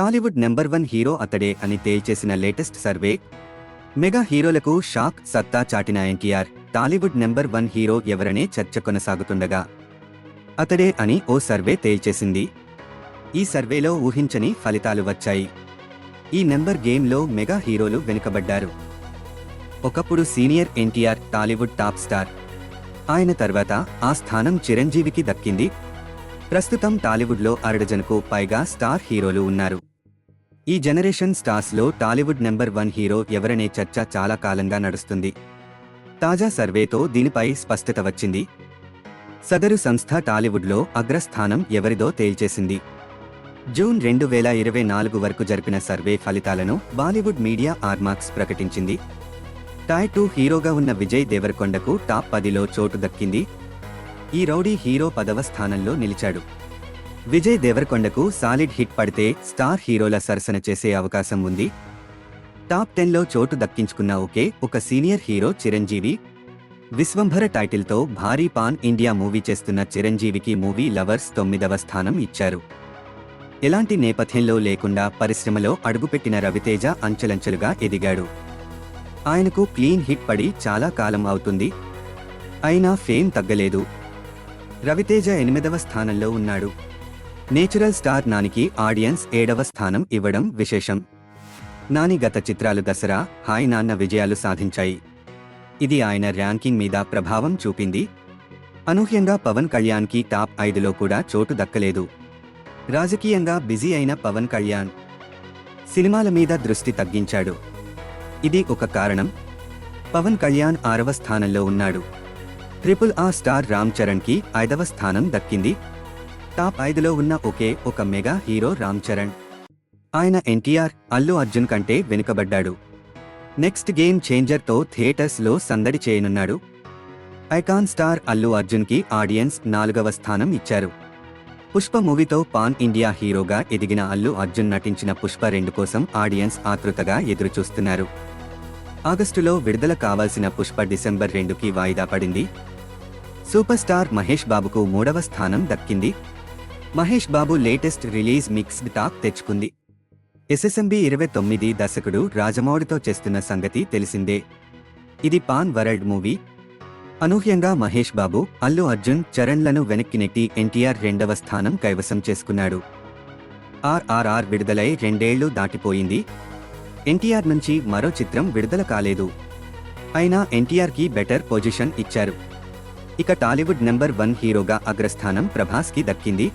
Tollywood number one hero అతడే అని తేల్చేసిన లేటెస్ట్ సర్వే? మెగా హీరోలకు షాక్ సత్తా చాటిన NTR Tollywood number one hero ఎవరనే చర్చ కొనసాగుతుండగా. అతడే అని ఓ సర్వే తేల్చేసింది. ఈ సర్వేలో ఊహించని ఫలితాలు వచ్చాయి. ఈ నెంబర్ గేమ్లో మెగా హీరోలు వెనుకబడ్డారు. ఒకప్పుడు senior NTR Tollywood top star. ఆయన తర్వాత ఆ స్థానం చిరంజీవికి దక్కింది. ప్రస్తుతం టాలీవుడ్లో అరడజనుకు పైగా స్టార్ హీరోలు ఉన్నారు. ఈ జనరేషన్ స్టార్స్లో టాలీవుడ్ నెంబర్ వన్ హీరో ఎవరనే చర్చ చాలా కాలంగా నడుస్తుంది. తాజా సర్వేతో దీనిపై స్పష్టత వచ్చింది. సదరు సంస్థ టాలీవుడ్లో అగ్రస్థానం ఎవరిదో తేల్చేసింది. జూన్ రెండు వేల ఇరవై నాలుగు వరకు జరిపిన సర్వే ఫలితాలను బాలీవుడ్ మీడియా ఆర్మాక్స్ ప్రకటించింది. టాయ్ టూ హీరోగా ఉన్న విజయ్ దేవరకొండకు టాప్ పదిలో చోటు దక్కింది. ఈ రౌడీ హీరో పదవ స్థానంలో నిలిచాడు. విజయ్ దేవరకొండకు సాలిడ్ హిట్ పడితే స్టార్ హీరోల సరసన చేసే అవకాశం ఉంది. టాప్ టెన్లో చోటు దక్కించుకున్న ఒకే ఒక సీనియర్ హీరో చిరంజీవి. విశ్వంభర టైటిల్తో భారీ పాన్ ఇండియా మూవీ చేస్తున్న చిరంజీవికి మూవీ లవర్స్ తొమ్మిదవ స్థానం ఇచ్చారు. ఎలాంటి నేపథ్యంలో లేకుండా పరిశ్రమలో అడుగుపెట్టిన రవితేజ అంచెలంచెలుగా ఎదిగాడు. ఆయనకు క్లీన్ హిట్ పడి చాలా కాలం అవుతుంది. అయినా ఫేమ్ తగ్గలేదు. రవితేజ ఎనిమిదవ స్థానంలో ఉన్నాడు. నేచురల్ స్టార్ నానికి ఆడియన్స్ ఏడవ స్థానం ఇవ్వడం విశేషం. నాని గత చిత్రాలు దసరా హాయ్ నాన్న విజయాలు సాధించాయి. ఇది ఆయన ర్యాంకింగ్ మీద ప్రభావం చూపింది. అనూహ్యంగా పవన్ కళ్యాణ్కి టాప్ ఐదులో కూడా చోటు దక్కలేదు. రాజకీయంగా బిజీ అయిన పవన్ కళ్యాణ్ సినిమాల మీద దృష్టి తగ్గించాడు. ఇది ఒక కారణం. పవన్ కళ్యాణ్ ఆరవ స్థానంలో ఉన్నాడు. ట్రిపుల్ ఆ స్టార్ రామ్ చరణ్కి ఐదవ స్థానం దక్కింది. టాప్ ఐదులో ఉన్న ఒకే ఒక మెగా హీరో రామ్ చరణ్. ఆయన ఎన్టీఆర్ అల్లు అర్జున్ కంటే వెనుకబడ్డాడు. నెక్స్ట్ గేమ్ చేంజర్తో థియేటర్స్లో సందడి చేయనున్నాడు. ఐకాన్ స్టార్ అల్లు అర్జున్కి ఆడియన్స్ నాలుగవ స్థానం ఇచ్చారు. పుష్ప మూవీతో పాన్ ఇండియా హీరోగా ఎదిగిన అల్లు అర్జున్ నటించిన పుష్ప రెండు కోసం ఆడియన్స్ ఆతృతగా ఎదురుచూస్తున్నారు. ఆగస్టులో విడుదల కావాల్సిన పుష్ప డిసెంబర్ రెండుకి వాయిదా పడింది. సూపర్ స్టార్ మహేష్ బాబుకు మూడవ స్థానం దక్కింది. Mahesh Babu latest release mixed talk తెచ్చుకుంది. ఎస్ఎస్ఎంబి ఇరవై తొమ్మిది దర్శకుడు రాజమౌళితో చేస్తున్న సంగతి తెలిసిందే. ఇది పాన్ వరల్డ్ మూవీ. అనూహ్యంగా మహేష్ బాబు అల్లు అర్జున్ చరణ్లను వెనక్కి నెట్టి ఎన్టీఆర్ రెండవ స్థానం కైవసం చేసుకున్నాడు. ఆర్ఆర్ఆర్ విడుదలై రెండేళ్ళు దాటిపోయింది. ఎన్టీఆర్ నుంచి మరో చిత్రం విడుదల కాలేదు. అయినా ఎన్టీఆర్కి బెటర్ పొజిషన్ ఇచ్చారు. ఇక టాలీవుడ్ నెంబర్ వన్ హీరోగా అగ్రస్థానం ప్రభాస్కి దక్కింది.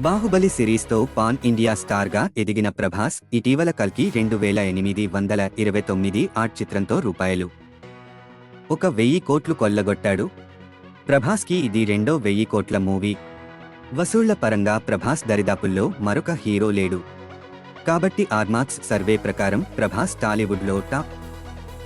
బాహుబలి సిరీస్తో పాన్ ఇండియా స్టార్గా ఎదిగిన ప్రభాస్ ఇటీవల కల్కి రెండు వేల ఎనిమిది వందల ఇరవై తొమ్మిది ఆర్ట్ చిత్రంతో రూపాయలు. ఒక వెయ్యి కోట్లు కొల్లగొట్టాడు. ప్రభాస్కి ఇది రెండో వెయ్యి కోట్ల మూవీ. వసూళ్ళ పరంగా ప్రభాస్ దరిదాపుల్లో మరొక హీరో లేడు. కాబట్టి ఆర్మాక్స్ సర్వే ప్రకారం ప్రభాస్ టాలీవుడ్లో టాప్